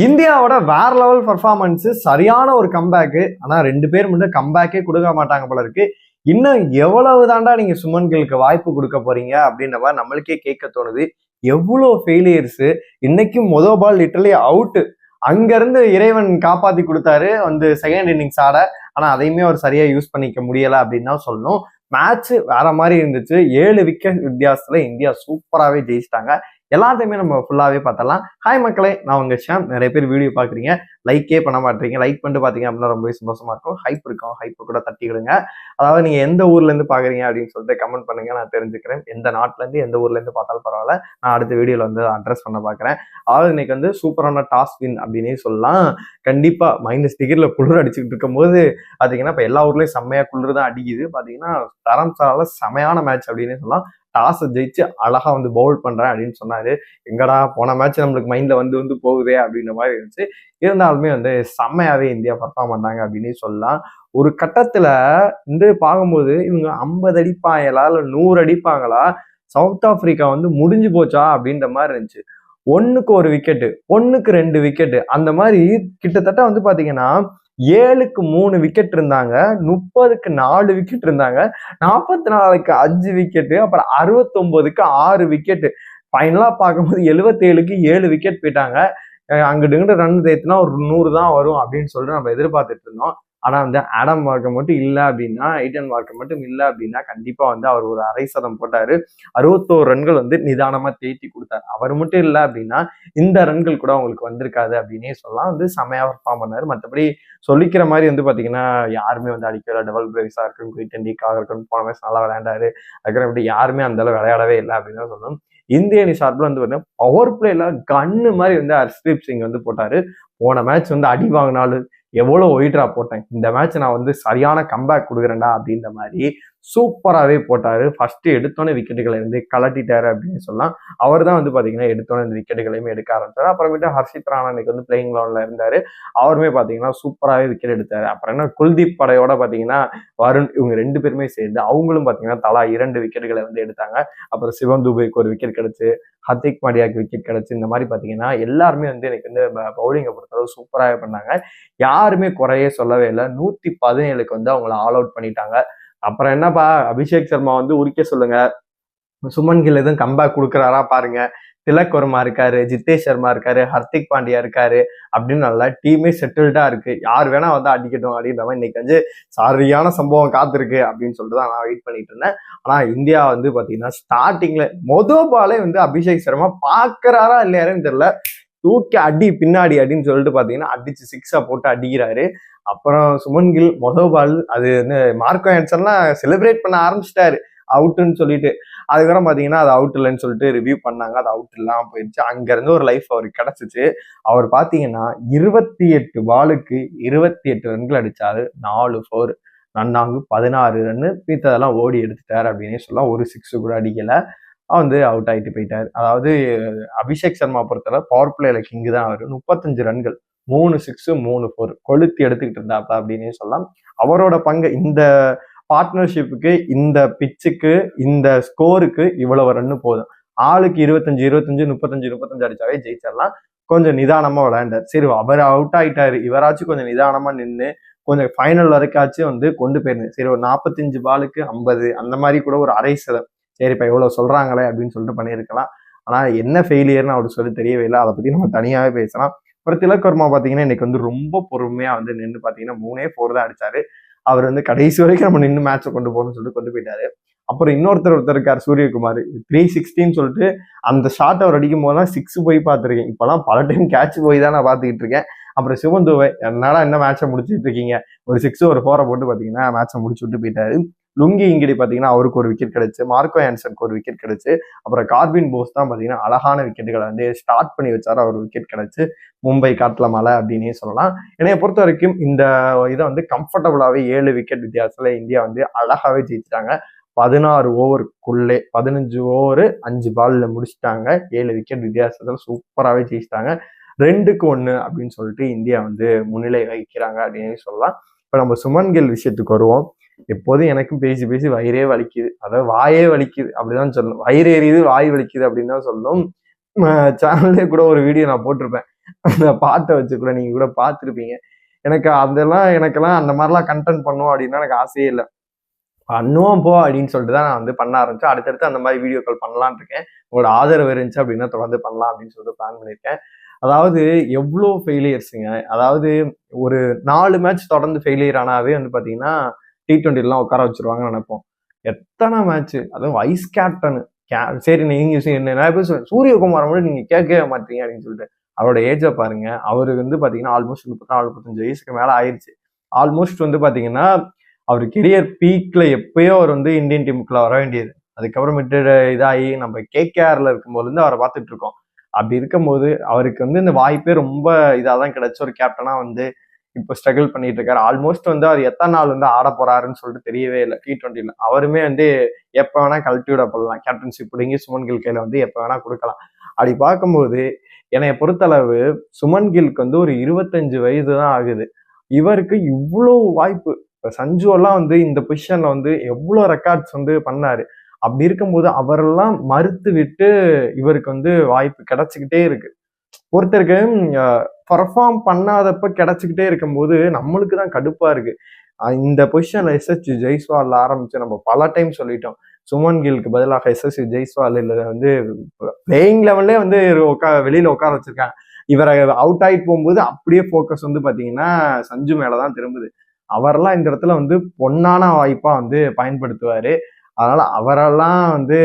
இந்தியாவோட வேற level performance சரியான ஒரு கம்பேக்கு ஆனா ரெண்டு பேர் மட்டும் கம்பேக்கே கொடுக்க மாட்டாங்க போல இருக்கு. இன்னும் எவ்வளவு தாண்டா நீங்க சுமன்களுக்கு வாய்ப்பு கொடுக்க போறீங்க அப்படின்ற மாதிரி நம்மளுக்கே கேட்க தோணுது. எவ்வளோ ஃபெயிலியர்ஸ் இன்னைக்கும் மொதல் பால் லிட்டரலி அவுட்டு அங்கேருந்து இறைவன் காப்பாத்தி கொடுத்தாரு வந்து செகண்ட் இன்னிங்ஸ் ஆட. ஆனால் அதையுமே அவர் சரியாக யூஸ் பண்ணிக்க முடியலை அப்படின்னு தான் சொல்லணும். மேட்ச் வேற மாதிரி இருந்துச்சு. ஏழு விக்கெட் வித்தியாசத்துல இந்தியா சூப்பராகவே ஜெயிச்சிட்டாங்க. எல்லாத்தையுமே நம்ம ஃபுல்லாகவே பார்த்தலாம் ஹாய் மக்களே நான் உங்கள் ஷாம் நிறைய பேர் வீடியோ பார்க்குறீங்க. லைக்கே பண்ண மாட்டீங்க. லைக் பண்ணிட்டு பார்த்தீங்க அப்படின்னா ரொம்பவே சந்தோஷமா இருக்கும். ஹைப் இருக்கும். ஹைப்பை கூட தட்டிக்கிடுங்க அதாவது நீங்கள் எந்த ஊர்லேருந்து பார்க்குறீங்க அப்படின்னு சொல்லிட்டு கமெண்ட் பண்ணுங்க. நான் தெரிஞ்சுக்கிறேன். எந்த நாட்டிலேருந்து எந்த ஊர்லேருந்து பார்த்தாலும் பரவாயில்ல. நான் அடுத்த வீடியோவில் வந்து அட்ரஸ் பண்ண பார்க்குறேன். அதாவது இன்னைக்கு வந்து சூப்பரான டாஸ் வின் அப்படின்னே சொல்லலாம். கண்டிப்பாக மைனஸ் டிகிரியில் குளிர் அடிச்சுக்கிட்டு இருக்கும்போது பார்த்தீங்கன்னா இப்போ எல்லா ஊர்லேயும் செம்மையாக குளிர் தான் அடிக்குது. பார்த்தீங்கன்னா தரம் சால செமையான மேட்ச் அப்படின்னே சொல்லலாம். டாஸை ஜெயிச்சு அழகா வந்து பவுல் பண்றேன் அப்படின்னு சொன்னாரு. எங்கடா போன மேட்ச் நம்மளுக்கு மைண்ட்ல வந்து வந்து போகுதே அப்படின்ற மாதிரி இருந்துச்சு. இருந்தாலுமே வந்து செம்மையாவே இந்தியா பர்ஃபார்ம் பண்ணாங்க அப்படின்னு சொல்லலாம். ஒரு கட்டத்துல வந்து பார்க்கும்போது இவங்க ஐம்பது அடிப்பாங்களா இல்லை நூறு அடிப்பாங்களா சவுத் ஆப்பிரிக்கா வந்து முடிஞ்சு போச்சா அப்படின்ற மாதிரி இருந்துச்சு. ஒன்றுக்கு ஒரு விக்கெட்டு ஒன்றுக்கு ரெண்டு விக்கெட்டு அந்த மாதிரி கிட்டத்தட்ட வந்து பார்த்தீங்கன்னா ஏழுக்கு மூணு விக்கெட் இருந்தாங்க முப்பதுக்கு நாலு விக்கெட் இருந்தாங்க நாற்பத்தி நாலுக்கு அஞ்சு விக்கெட்டு அப்புறம் அறுபத்தொம்போதுக்கு ஆறு விக்கெட்டு ஃபைனலாக பார்க்கும்போது எழுபத்தேழுக்கு ஏழு விக்கெட் போயிட்டாங்க. அங்கிட்டு இங்கிட்டு ரன் தேத்துனா ஒரு நூறு தான் வரும் அப்படின்னு சொல்லிட்டு நம்ம எதிர்பார்த்துட்டு இருந்தோம். ஆனால் வந்து ஆடம் மார்க்கை மட்டும் இல்லை அப்படின்னா ஐட்டன் மார்க்கை மட்டும் இல்லை அப்படின்னா கண்டிப்பாக வந்து அவர் ஒரு அரை சதம் போட்டார். அறுபத்தோரு ரன்கள் வந்து நிதானமாக தேத்தி கொடுத்தாரு. அவர் மட்டும் இல்லை அப்படின்னா இந்த ரன்கள் கூட அவங்களுக்கு வந்திருக்காது அப்படின்னே சொல்லலாம். வந்து செமையாக பர்ஃபார்ம் பண்ணார். மற்றபடி சொல்லிக்கிற மாதிரி வந்து பார்த்தீங்கன்னா யாருமே வந்து அடிக்கல. டபுள் பிரேஸா இருக்கணும் குயிட்டன் டிக்காக இருக்கணும் போன மேட்ச் நல்லா விளையாண்டாரு. அதுக்கப்புறம் இப்படி யாருமே அந்த அளவு விளையாடவே இல்லை அப்படின்னு தான் சொல்லணும். இந்திய அணி சார்பில் வந்து பார்த்தீங்கன்னா பவர் பிளேல கன்னு மாதிரி வந்து ஹர்ஸ்தீப் சிங் வந்து போட்டார். போன மேட்ச் வந்து அடி வாங்கினாலும் எவ்வளோ ஒயிட்ரா போட்டேன். இந்த மேட்ச் நான் வந்து சரியான கம்பேக் கொடுக்குறேன்டா அப்படின்ற மாதிரி சூப்பராகவே போட்டார். ஃபஸ்ட்டு எடுத்தோன்னே விக்கெட்டுகளை வந்து கலட்டிட்டாரு அப்படின்னு சொல்லலாம் அவர் தான் வந்து பார்த்தீங்கன்னா எடுத்தோன்னே இந்த விக்கெட்டுகளையுமே எடுக்க ஆரம்பித்தார் அப்புறமேட்டு ஹர்ஷித் ராணா இன்னைக்கு வந்து பிளேயிங் லெவலில் இருந்தார். அவருமே பார்த்தீங்கன்னா சூப்பராகவே விக்கெட் எடுத்தார். அப்புறம் என்ன குல்தீப் படையோட பார்த்தீங்கன்னா வருண் இவங்க ரெண்டு பேருமே சேர்ந்து அவங்களும் பார்த்தீங்கன்னா தலா இரண்டு விக்கெட்டுகளை வந்து எடுத்தாங்க. அப்புறம் சிவம் துபைக்கு ஒரு விக்கெட் கிடைச்சு ஹர்திக் பாண்டியாக்கு விக்கெட் கிடச்சி இந்த மாதிரி பார்த்தீங்கன்னா எல்லாருமே வந்து எனக்கு வந்து பவுலிங்கை பொறுத்தளவு சூப்பராகவே பண்ணாங்க. யாருமே குறையே சொல்லவே இல்லை. நூற்றி பதினேழுக்கு வந்து அவங்கள ஆல் அவுட் பண்ணிட்டாங்க. அப்புறம் என்னப்பா அபிஷேக் சர்மா வந்து உரிக்க சொல்லுங்க. சுமன் கில் எதுவும் கம்பேக் கொடுக்குறாரா பாருங்க. திலக் வர்மா இருக்காரு ஜித்தேஷ் சர்மா இருக்காரு ஹர்திக் பாண்டியா இருக்காரு அப்படின்னு நல்லா டீமே செட்டில்டா இருக்கு. யார் வேணா வந்து அடிக்கட்டும் அப்படின்ற மாதிரி இன்னைக்கு வந்து சரியான சம்பவம் காத்திருக்கு அப்படின்னு சொல்லிட்டு தான் நான் வெயிட் பண்ணிட்டு இருந்தேன். ஆனா இந்தியா வந்து பாத்தீங்கன்னா ஸ்டார்டிங்ல மொதல் பாலே வந்து அபிஷேக் சர்மா பாக்குறாரா இல்லையாருன்னு தெரியல. தூக்கி அடி பின்னாடி அடின்னு சொல்லிட்டு பாத்தீங்கன்னா அடிச்சு சிக்ஸா போட்டு அடிக்கிறாரு. அப்புறம் சுமன் கில் மொதல் பால் அது வந்து மார்க்கோ ஆன்சர்லாம் செலிப்ரேட் பண்ண ஆரம்பிச்சிட்டாரு. அவுட்டுன்னு சொல்லிட்டு. அதுக்கப்புறம் பார்த்தீங்கன்னா அது அவுட் இல்லைன்னு சொல்லிட்டு ரிவ்யூ பண்ணாங்க. அது அவுட் இல்லாமல் போயிடுச்சு அங்கேருந்து ஒரு லைஃப் அவருக்கு கிடச்சிச்சு. அவர் பார்த்தீங்கன்னா இருபத்தி எட்டு பாலுக்கு இருபத்தி எட்டு ரன்கள் அடித்தார் நாலு ஃபோர் நன்னாங்கு பதினாறு ரன்னு பீத்ததெல்லாம் ஓடி எடுத்துட்டார் அப்படின்னே சொல்லலாம். ஒரு சிக்ஸ் கூட அடிக்கலை. வந்து அவுட் ஆகிட்டு போயிட்டார். அதாவது அபிஷேக் சர்மா பொறுத்தவரை பவர் பிளேல கிங்கு தான் அவர். முப்பத்தஞ்சு ரன்கள். மூணு சிக்ஸு மூணு ஃபோர் கொளுத்தி எடுத்துக்கிட்டு இருந்தாப்பா அப்படின்னே சொல்லலாம். அவரோட பங்கு இந்த பார்ட்னர்ஷிப்புக்கு இந்த பிச்சுக்கு இந்த ஸ்கோருக்கு இவ்வளவு ரன்னு போதும். ஆளுக்கு இருபத்தஞ்சு இருபத்தஞ்சு முப்பத்தஞ்சு முப்பத்தஞ்சு அடிச்சாவே ஜெயிச்சிடலாம். கொஞ்சம் நிதானமா விளையாண்டார். சரி அவர் அவுட் ஆயிட்டாரு. இவராச்சும் கொஞ்சம் நிதானமா நின்று கொஞ்சம் ஃபைனல் வரைக்காச்சும் வந்து கொண்டு போயிருந்தேன் சரி ஒரு நாற்பத்தஞ்சு பாலுக்கு ஐம்பது அந்த மாதிரி கூட ஒரு அரை சதம். சரி இப்போ இவ்வளோ சொல்கிறாங்களே அப்படின்னு சொல்லிட்டு பண்ணியிருக்கலாம். ஆனால் என்ன ஃபெயிலியர்னு அவருக்கு சொல்லி தெரியவே இல்லை. அதை பற்றி நம்ம தனியாகவே பேசலாம். அப்புறம் திலக்கர்மா பார்த்தீங்கன்னா இன்னைக்கு வந்து ரொம்ப பொறுமையாக வந்து நின்று பார்த்தீங்கன்னா மூணே ஃபோர் தான் அடித்தாரு அவர் வந்து கடைசி வரைக்கும் நம்ம நின்று மேட்ச்சை கொண்டு போகணும்னு சொல்லிட்டு கொண்டு போயிட்டாரு. அப்புறம் இன்னொருத்தர் ஒருத்தர் இருக்கார் சூரியகுமார். த்ரீ சிக்ஸ்டின்னு சொல்லிட்டு அந்த ஷாட் அவர் அடிக்கும் போதெல்லாம் சிக்ஸ் போய் பார்த்துருக்கேன். இப்போலாம் பல டைம் கேட்ச் போய் தான் நான் பார்த்துக்கிட்டு இருக்கேன். அப்புறம் சிவந்துவை என்னால் என்ன மேட்சை முடிச்சுட்டு இருக்கீங்க? ஒரு சிக்ஸ் ஒரு ஃபோரை போட்டு பார்த்தீங்கன்னா மேட்சை முடிச்சு விட்டு போயிட்டாரு. லுங்கி இங்கிடி பார்த்தீங்கன்னா அவருக்கு ஒரு விக்கெட் கிடைச்சு மார்க்கோ ஆன்சனுக்கு ஒரு விக்கெட் கிடைச்சு அப்புறம் கார்பின் போஸ் தான் பார்த்தீங்கன்னா அழகான விக்கெட்டுகளை வந்து ஸ்டார்ட் பண்ணி வச்சார் அவர் விக்கெட் கிடைச்சு மும்பை காட்டில் மலை அப்படின்னே சொல்லலாம். என்னைய பொறுத்த வரைக்கும் இந்த இதை வந்து கம்ஃபர்டபுளாகவே ஏழு விக்கெட் வித்தியாசத்தில் இந்தியா வந்து அழகாகவே ஜெயிச்சிட்டாங்க. பதினாறு ஓவருக்குள்ளே பதினஞ்சு ஓவரு அஞ்சு பால்ல முடிச்சிட்டாங்க. ஏழு விக்கெட் வித்தியாசத்தில் சூப்பராகவே ஜெயிச்சிட்டாங்க. ரெண்டுக்கு ஒன்று அப்படின்னு சொல்லிட்டு இந்தியா வந்து முன்னிலை வகிக்கிறாங்க அப்படின்னு சொல்லலாம். இப்போ நம்ம சுமன் விஷயத்துக்கு வருவோம். எப்போதும் எனக்கும் பேசி பேசி வயிறே வலிக்குது. அதாவது வாயே வலிக்குது. அப்படிதான் சொல்லணும். வயிறு எரியுது வாய் வலிக்குது அப்படின்னு தான் சொல்லணும். சேனல்லே கூட ஒரு வீடியோ நான் போட்டிருப்பேன். அந்த பாட்டை வச்சு கூட நீங்கள் கூட பார்த்துருப்பீங்க. எனக்கு அதெல்லாம் எனக்கெல்லாம் அந்த மாதிரிலாம் கண்டென்ட் பண்ணுவோம் அப்படின்னா எனக்கு ஆசையே இல்லை. பண்ணுவோம் போ அப்படின்னு சொல்லிட்டு தான் நான் வந்து பண்ண ஆரம்பிச்சேன். அடுத்தடுத்து அந்த மாதிரி வீடியோக்கள் பண்ணலான் இருக்கேன். உங்களோட ஆதரவு இருந்துச்சு அப்படின்னா தொடர்ந்து பண்ணலாம் அப்படின்னு சொல்லிட்டு பிளான் பண்ணியிருக்கேன். அதாவது எவ்வளோ ஃபெயிலியர்ஸுங்க அதாவது ஒரு நாலு மேட்ச் தொடர்ந்து ஃபெயிலியர் ஆனாவே வந்து பார்த்தீங்கன்னா டி ட்வெண்ட்டிலாம் உட்கார வச்சிருவாங்கன்னு நினைப்போம். எத்தனை மேட்ச்சு அதுவும் வைஸ் கேப்டன் சரி நீங்கள் என்ன நிறைய பேர் சொல்லுங்க, சூரியகுமார் மட்டும் நீங்கள் கேட்கவே மாட்டீங்க அப்படின்னு சொல்லிட்டு அவரோட ஏஜை பாருங்க. அவருக்கு வந்து பார்த்தீங்கன்னா ஆல்மோஸ்ட் முப்பத்தி முப்பத்தஞ்சு வயசுக்கு மேலே ஆயிடுச்சு ஆல்மோஸ்ட் வந்து பார்த்தீங்கன்னா அவர் கெரியர் பீக்கில் எப்பயோ அவர் வந்து இந்தியன் டீமுக்குள்ள வர வேண்டியது. அதுக்கப்புறமேட்டு இதாகி நம்ம கேகேஆரில் இருக்கும்போது அவரை பார்த்துட்டு இருக்கோம். அப்படி இருக்கும்போது அவருக்கு வந்து இந்த வாய்ப்பே ரொம்ப இதாக தான் கிடைச்ச. ஒரு கேப்டனாக வந்து இப்போ ஸ்ட்ரகிள் பண்ணிட்டு இருக்காரு ஆல்மோஸ்ட் வந்து அவர் எத்தனை நாள் வந்து ஆட போறாருன்னு சொல்லிட்டு தெரியவே இல்லை. டி ட்வெண்ட்டில அவருமே வந்து எப்போ வேணா கழட்டி விட போடலாம். கேப்டன்ஷிப் பிடிங்கி சுமன் கில் கையில வந்து எப்போ வேணா கொடுக்கலாம். அப்படி பார்க்கும்போது என்னைய பொறுத்தளவு சுமன் கில்க்கு வந்து ஒரு இருபத்தஞ்சு வயது தான் ஆகுது. இவருக்கு இவ்வளோ வாய்ப்பு. இப்போ சஞ்சு எல்லாம் வந்து இந்த பொசிஷன்ல வந்து எவ்வளோ ரெக்கார்ட்ஸ் வந்து பண்ணாரு. அப்படி இருக்கும்போது அவரெல்லாம் மறுத்து விட்டு இவருக்கு வந்து வாய்ப்பு கிடைச்சிக்கிட்டே இருக்கு. ஒருத்தருக்கு பர்ஃபார்ம் பண்ணாதப்ப கிடைச்சிக்கிட்டே இருக்கும்போது நம்மளுக்கு தான் கடுப்பா இருக்கு. இந்த பொசிஷன்ல எஸ்எஸ் ஜெய்ஸ்வால் ஆரம்பிச்சு நம்ம பல டைம் சொல்லிட்டோம். சுமன் கில்க்கு பதிலாக எஸ்எஸ் ஜெய்ஸ்வால் இல்ல வந்து பிளேயிங் லெவல்லே வந்து உட்கா வெளியில உட்கார வச்சிருக்காங்க. இவரை அவுட் ஆகிட்டு போகும்போது அப்படியே ஃபோக்கஸ் வந்து பார்த்தீங்கன்னா சஞ்சு மேலே தான் திரும்புது. அவரெல்லாம் இந்த இடத்துல வந்து பொன்னான வாய்ப்பாக வந்து பயன்படுத்துவார். அதனால அவரெல்லாம் வந்து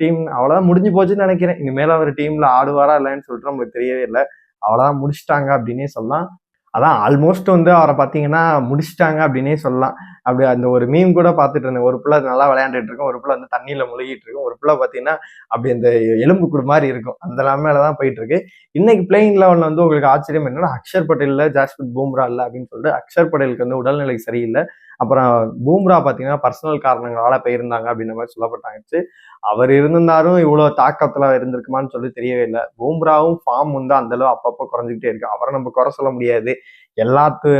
டீம் அவ்வளோதான் முடிஞ்சு போச்சுன்னு நினைக்கிறேன். இனிமேல் அவர் டீம்ல ஆடுவாரா இல்லைன்னு சொல்லிட்டு நம்மளுக்கு தெரியவே இல்லை. அவ்வளோதான் முடிச்சிட்டாங்க அப்படின்னே சொல்லலாம். அதான் ஆல்மோஸ்ட் வந்து அவரை பார்த்தீங்கன்னா முடிச்சிட்டாங்க அப்படின்னே சொல்லலாம். அப்படி அந்த ஒரு மீம் கூட பார்த்துட்டு இருந்தேன். ஒரு பிள்ளை நல்லா விளையாண்டுட்டு இருக்கும். ஒரு பிள்ளை வந்து தண்ணியில் முழுகிட்டு இருக்கும். ஒரு பிள்ளை பார்த்தீங்கன்னா அப்படி அந்த எலும்பு கூடு மாதிரி இருக்கும். அந்த நிலமையில தான் போயிட்டு இருக்கு இன்னைக்கு பிளேயிங் லெவலில் வந்து உங்களுக்கு ஆச்சரியம் என்னன்னா அக்ஷர் பட்டேல் இல்ல ஜாஸ்பித் பூம்ரா இல்லை அப்படின்னு சொல்லிட்டு அக்ஷர் பட்டேலுக்கு வந்து உடல்நிலை சரியில்லை. அப்புறம் பூம்ரா பார்த்தீங்கன்னா பர்சனல் காரணங்களால போயிருந்தாங்க அப்படின்ற மாதிரி சொல்லப்பட்டாச்சு. அவர் இருந்திருந்தாலும் இவ்வளோ தாக்கத்தில் இருந்திருக்குமான்னு சொல்லி தெரியவே இல்லை. பூம்ராவும் ஃபார்ம் வந்து அந்தளவு அப்பப்போ குறைஞ்சிக்கிட்டே இருக்கு. அவரை நம்ம குறை சொல்ல முடியாது. எல்லாத்து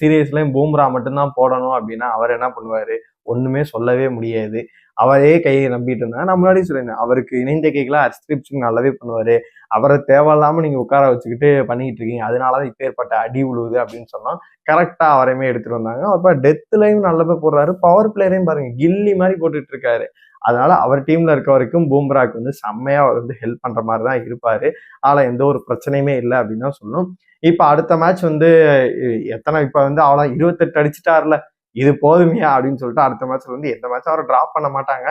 சீரியஸ்லையும் பூம்ரா மட்டும்தான் போடணும் அப்படின்னா அவர் என்ன பண்ணுவார்? ஒன்றுமே சொல்லவே முடியாது. அவரே கையை நம்பிட்டு இருந்தாங்க நான் முன்னாடி சொல்லியிருந்தேன். அவருக்கு இணைந்த கைகளாக அஸ்கிரிப்ஷன் நல்லாவே பண்ணுவார். அவரை தேவையில்லாம நீங்க உட்கார வச்சுக்கிட்டு பண்ணிக்கிட்டு இருக்கீங்க. அதனாலதான் இப்ப ஏற்பட்ட அடி உழுவுது அப்படின்னு சொன்னா கரெக்டா அவரையுமே எடுத்துட்டு வந்தாங்க. அப்ப டெத்லையும் நல்லவே போடுறாரு. பவர் பிளேயரையும் பாருங்க கில்லி மாதிரி போட்டுட்டு இருக்காரு. அதனால அவர் டீம்ல இருக்க வரைக்கும் பூம்ராக்கு வந்து செம்மையா அவர் வந்து ஹெல்ப் பண்ற மாதிரி தான் இருப்பாரு. ஆனா எந்த ஒரு பிரச்சனையுமே இல்லை அப்படின்னு தான் சொல்லணும். இப்ப அடுத்த மேட்ச் வந்து எத்தனை இப்ப வந்து அவ்வளோ இருபத்தெட்டு அடிச்சிட்டார்ல இது போதுமையா அப்படின்னு சொல்லிட்டு அடுத்த மேட்ச்ல வந்து எந்த மேட்சும் அவரை டிராப் பண்ண மாட்டாங்க.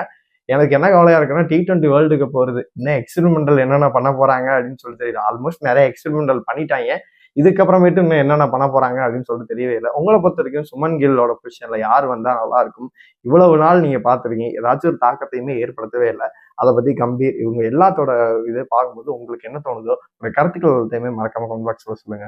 எனக்கு என்ன கவலையா இருக்குன்னா டி டுவெண்ட்டி வேர்ல்டு கப் வருது இன்னும் எக்ஸ்பெரிமெண்டல் என்னென்ன பண்ண போறாங்க அப்படின்னு சொல்லிட்டு தெரியுது ஆல்மோஸ்ட் நிறைய எக்ஸ்பெரிமெண்டல் பண்ணிட்டாங்க. இதுக்கப்புறமேட்டு இன்னும் என்னென்ன பண்ண போறாங்க அப்படின்னு சொல்லிட்டு தெரியவே இல்லை. உங்களை பொறுத்த வரைக்கும் சுமன் கில்லோட பொசிஷன்ல யார் வந்தா நல்லா இருக்கும்? இவ்வளவு நாள் நீங்க பாத்துருக்கீங்க ஏதாச்சும் ஒரு தாக்கத்தையுமே ஏற்படுத்தவே இல்லை. அதை பத்தி கம்பீர் இவங்க எல்லாத்தோட இதை பார்க்கும்போது உங்களுக்கு என்ன தோணுதோ உங்க கருத்துக்கள் எல்லாத்தையுமே மறக்காம கமெண்ட் பாக்ஸ்ல சொல்லுங்க.